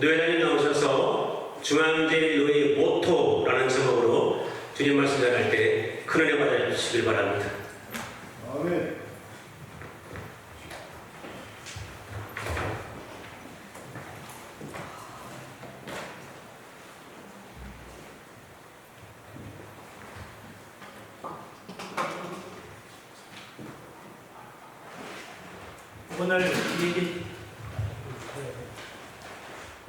노회장님 나오셔서 중앙제일 노회의 모토라는 제목으로 주님 말씀 전할 때 큰 은혜 받아주시길 바랍니다. 아멘. 오늘 우리에게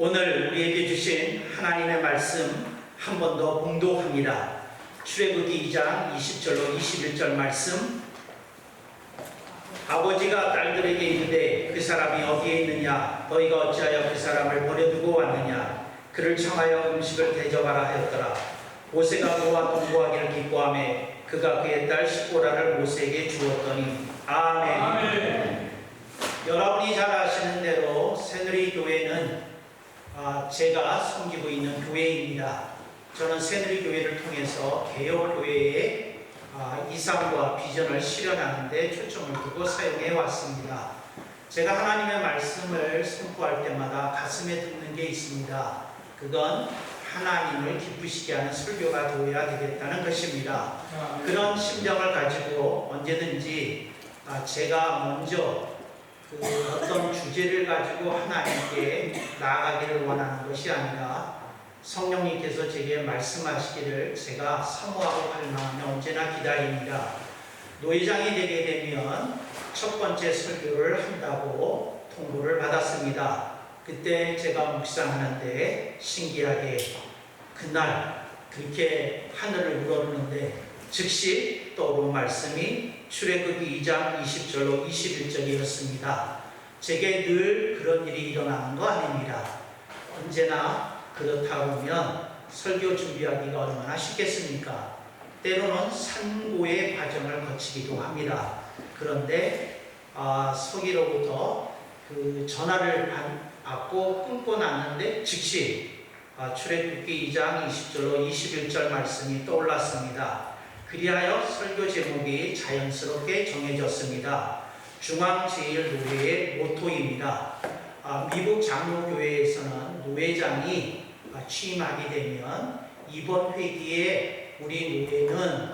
오늘 우리에게 주신 하나님의 말씀 한 번 더 봉독합니다. 출애굽기 2장 20절로 21절 말씀. 아버지가 딸들에게 이르되 그 사람이 어디에 있느냐? 너희가 어찌하여 그 사람을 버려두고 왔느냐? 그를 청하여 음식을 대접하라 하였더라. 모세가 그와 동거하기를 기뻐하며 그가 그의 딸 시보라를 모세에게 주었더니 아멘. 여러분이 잘 아시는 대로 새누리 교회는 아, 제가 섬기고 있는 교회입니다. 저는 새누리 교회를 통해서 개혁 교회의 아, 이상과 비전을 실현하는 데 초점을 두고 사용해 왔습니다. 제가 하나님의 말씀을 선포할 때마다 가슴에 듭는 게 있습니다. 그건 하나님을 기쁘시게 하는 설교가 되어야 되겠다는 것입니다. 그런 심정을 가지고 언제든지 아, 제가 먼저 그 어떤 주제를 가지고 하나님께 나아가기를 원하는 것이 아니라 성령님께서 제게 말씀하시기를 제가 사모하고 갈망하며 언제나 기다립니다. 노회장이 되게 되면 첫 번째 설교를 한다고 통보를 받았습니다. 그때 제가 묵상하는데 신기하게 그날 그렇게 하늘을 우러르는데 즉시 떠오른 말씀이 출애굽기 2장 20절로 21절이었습니다. 제게 늘 그런 일이 일어나는 거 아닙니다. 언제나 그렇다 보면 설교 준비하기가 얼마나 쉽겠습니까? 때로는 산고의 과정을 거치기도 합니다. 그런데 아, 서기로부터 그 전화를 받- 받고 끊고 났는데 즉시 아, 출애굽기 2장 20절로 21절 말씀이 떠올랐습니다. 그리하여 설교 제목이 자연스럽게 정해졌습니다. 중앙제일노회의 모토입니다. 아, 미국 장로교회에서는 노회장이 아, 취임하게 되면 이번 회기에 우리 노회는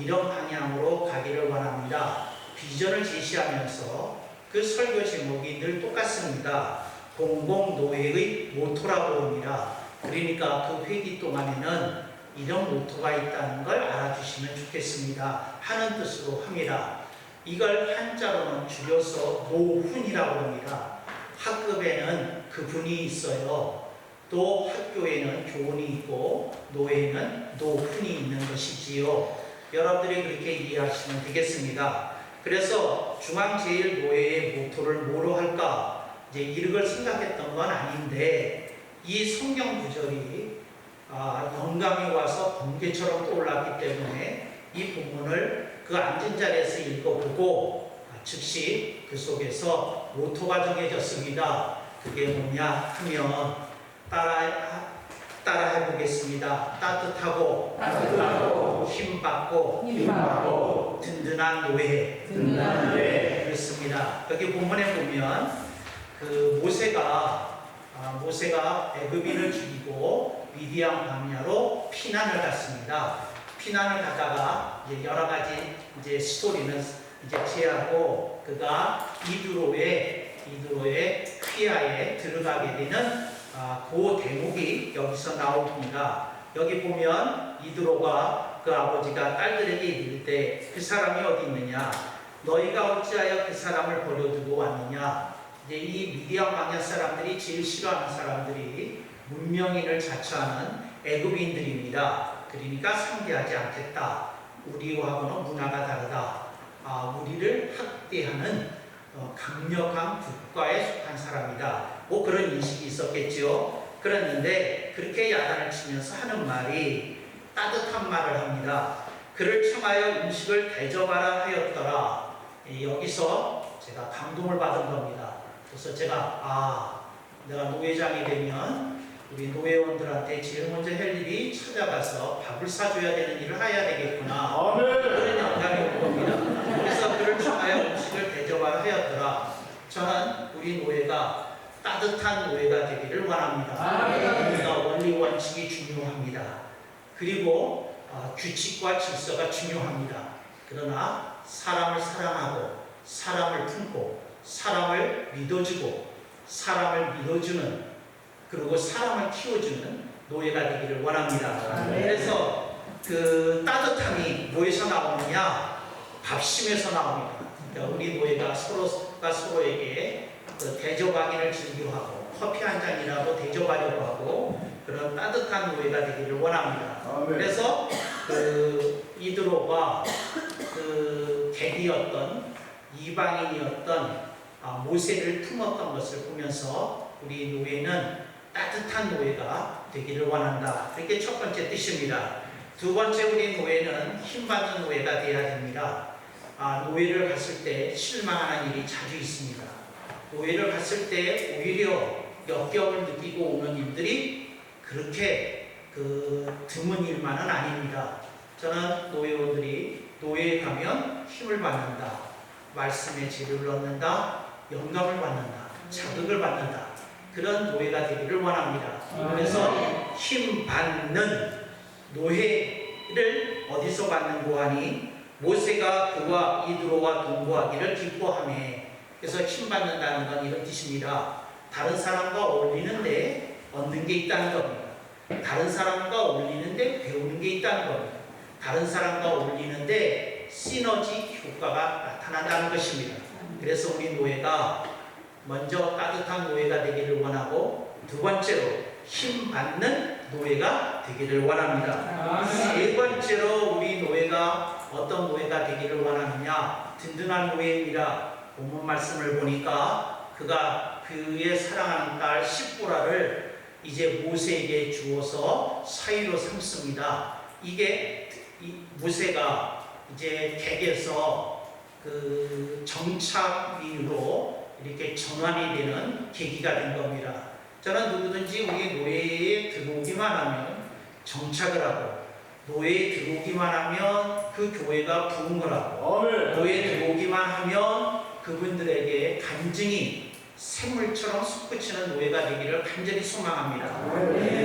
이런 방향으로 가기를 원합니다. 비전을 제시하면서 그 설교 제목이 늘 똑같습니다. 공공노회의 모토라고 합니다. 그러니까 그 회기 동안에는 이런 모토가 있다는 걸 알아주시면 좋겠습니다. 하는 뜻으로 합니다. 이걸 한자로는 줄여서 노훈이라고 합니다. 학급에는 그분이 있어요. 또 학교에는 교훈이 있고 노예는 노훈이 있는 것이지요. 여러분들이 그렇게 이해하시면 되겠습니다. 그래서 중앙제일노회의 모토를 뭐로 할까? 이제 이걸 생각했던 건 아닌데 이 성경 구절이 아, 영감이 와서 번개처럼 떠올랐기 때문에 이 본문을 그 앉은 자리에서 읽어보고 아, 즉시 그 속에서 모토가 정해졌습니다. 그게 뭐냐 하면 따라 따라 해보겠습니다. 따뜻하고, 따뜻하고 힘받고 힘받고 든든한 노예 든든한 노예. 그렇습니다. 여기 본문에 보면 그 모세가 아, 모세가 애굽인을 죽이고 미디안 광야로 피난을 갔습니다. 피난을 가다가 이제 여러 가지 이제 스토리는 이제 제하고 그가 이두로의 이두로의 퀴아에 들어가게 되는 아, 그 대목이 여기서 나옵니다. 여기 보면 이두로가 그 아버지가 딸들에게 이를 때 그 사람이 어디 있느냐? 너희가 어찌하여 그 사람을 버려두고 왔느냐? 이제 이 미디안 광야 사람들이 제일 싫어하는 사람들이 문명인을 자처하는 애굽인들입니다. 그러니까 상대하지 않겠다. 우리와는 문화가 다르다. 아, 우리를 학대하는 어, 강력한 국가에 속한 사람이다. 뭐 그런 인식이 있었겠죠. 그랬는데 그렇게 야단을 치면서 하는 말이 따뜻한 말을 합니다. 그를 청하여 음식을 대접하라 하였더라. 예, 여기서 제가 감동을 받은 겁니다. 그래서 제가 아 내가 노회장이 되면 우리 노회원들한테 제일 먼저 할 일이 찾아가서 밥을 사줘야 되는 일을 해야 되겠구나. 아멘. 그런 영감이 온 겁니다. 그래서 그를 청하여 음식을 대접하라 하였더라. 저는 우리 노예가 따뜻한 노예가 되기를 원합니다. 그러니까 원리 원칙이 중요합니다. 그리고 어, 규칙과 질서가 중요합니다. 그러나 사람을 사랑하고 사람을 품고 사람을 믿어주고 사람을 믿어주는 그리고 사람을 키워주는 노예가 되기를 원합니다. 그래서 그 따뜻함이 뭐에서 나오느냐? 밥심에서 나옵니다. 그러니까 우리 노예가 서로가 서로에게 그 대접하기를 즐겨하고 커피 한 잔이라도 대접하려고 하고 그런 따뜻한 노예가 되기를 원합니다. 아멘. 그래서 그 이드로가 그 객이었던 이방인이었던 아, 모세를 품었던 것을 보면서 우리 노예는 따뜻한 노예가 되기를 원한다. 이게 첫 번째 뜻입니다. 두 번째 우리 노예는 힘받는 노예가 되어야 됩니다. 아, 노예를 갔을 때 실망하는 일이 자주 있습니다. 노예를 갔을 때 오히려 역경을 느끼고 오는 일들이 그렇게 그 드문 일만은 아닙니다. 저는 노예원들이 노예에 가면 힘을 받는다. 말씀에 재료를 얻는다. 영감을 받는다. 자극을 받는다. 그런 노예가 되기를 원합니다. 그래서 힘 받는 노예를 어디서 받는고 하니 모세가 그와 이드로와 동거하기를 기뻐하며 그래서 힘 받는다는 건 이런 뜻입니다. 다른 사람과 어울리는데 얻는 게 있다는 겁니다. 다른 사람과 어울리는데 배우는 게 있다는 겁니다. 다른 사람과 어울리는데 시너지 효과가 나타난다는 것입니다. 그래서 우리 노예가 먼저 따뜻한 노예가 되기를 원하고 두 번째로 힘 받는 노예가 되기를 원합니다. 세 번째로 우리 노예가 어떤 노예가 되기를 원하느냐 든든한 노예입니다. 본문 말씀을 보니까 그가 그의 사랑하는 딸 십보라를 이제 모세에게 주어서 사위로 삼습니다. 이게 이 모세가 이제 객에서 그 정착인으로 이렇게 전환이 되는 계기가 된 겁니다. 저는 누구든지 우리 노예에 들어오기만 하면 정착을 하고 노예에 들어오기만 하면 그 교회가 부흥을 하고 아멘. 노예에 들어오기만 하면 그분들에게 간증이 샘물처럼 솟구치는 노예가 되기를 간절히 소망합니다.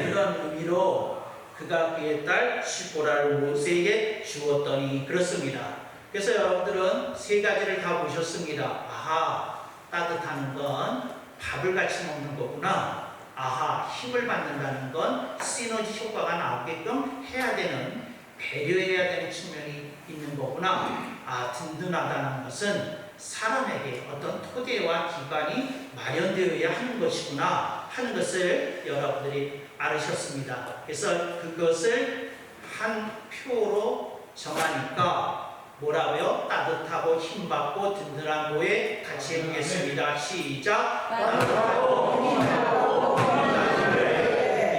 그런 의미로 그가 그의 딸 시보라를 모세에게 주었더니 그렇습니다. 그래서 여러분들은 세 가지를 다 보셨습니다. 아하, 따뜻하는 건 밥을 같이 먹는 거구나. 아하, 힘을 받는다는 건 시너지 효과가 나오게끔 해야 되는, 배려해야 되는 측면이 있는 거구나. 아, 든든하다는 것은 사람에게 어떤 토대와 기반이 마련되어야 하는 것이구나 하는 것을 여러분들이 알으셨습니다. 그래서 그것을 한 표로 정하니까 뭐라고요? 따뜻하고 힘받고 든든한 노예 같이 해보겠습니다. 시작.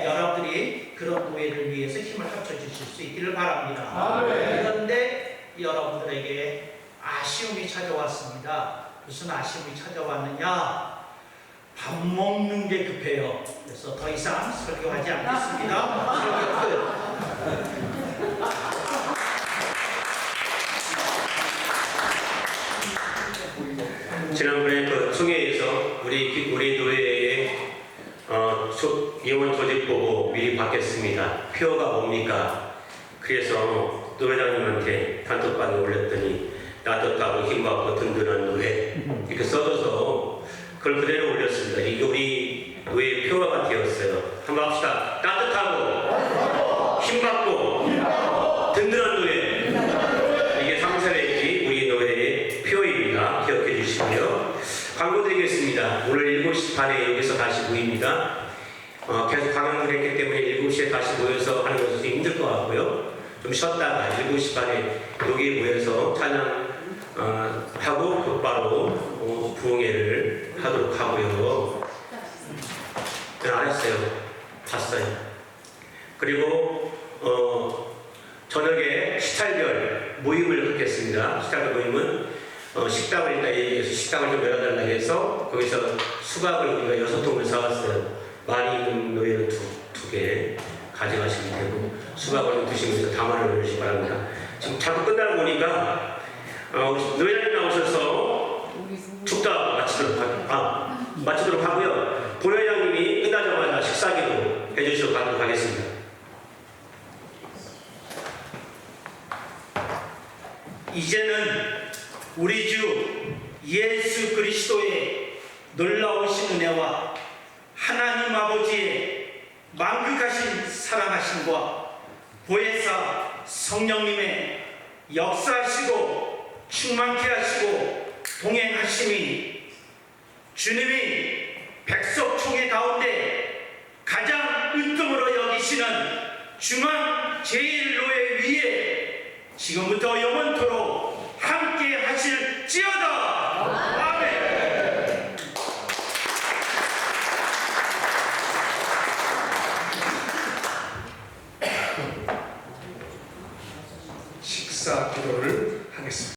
여러분들이 그런 노예를 위해서 힘을 합쳐주실 수 있기를 바랍니다. 그런데 여러분들에게 아쉬움이 찾아왔습니다. 무슨 아쉬움이 찾아왔느냐? 밥 먹는 게 급해요. 그래서 더 이상 설교하지 않겠습니다. 설교 끝. 지난번에 그 총회에서 우리 우리 노예의 어, 조- 예원 조직 보고 미리 받겠습니다. 표가 뭡니까? 그래서 노회장님한테 단톡방에 올렸더니 따뜻하고 힘받고 든든한 노예 이렇게 써줘서 그걸 그대로 올렸습니다. 이게 우리 노예 표가 되었어요. 한번 합시다. 따뜻하고 힘받고 든든한 광고 드리겠습니다. 오늘 7시 반에 여기서 다시 모입니다. 어, 계속 강연을 했기 때문에 7시에 다시 모여서 하는 것은 좀 힘들 것 같고요. 좀 쉬었다가 7시 반에 여기 모여서 찬양 어, 하고 곧바로 어, 부흥회를 하도록 하고요. 네, 안 했어요. 봤어요. 그리고 어, 저녁에 식탈별 모임을 갖겠습니다. 식탈별 모임은 어, 식당을 일단 얘기해서 식당을 좀 열어달라 해서 거기서 수박을 우리가 여섯 통을 사왔어요. 많이 있는 노예는 두, 두 개 가져가시면 되고 수박을 좀 드시면서 담아를 넣으시기 바랍니다. 지금 자꾸 끝나고 보니까 어, 노예장님 나오셔서 축다 마치도록 하, 아, 마치도록 하고요. 부회장님이 끝나자마자 식사기도 해주시도록 하도록 하겠습니다. 이제는 우리 주 예수 그리스도의 놀라우신 은혜와 하나님 아버지의 만극하신 사랑하심과 보혜사 성령님의 역사하시고 충만케 하시고 동행하심이 주님이 백석총회 가운데 가장 은tum으로 여기시는 중앙 제1노예 위에 지금부터 영원토록 사실 찌어다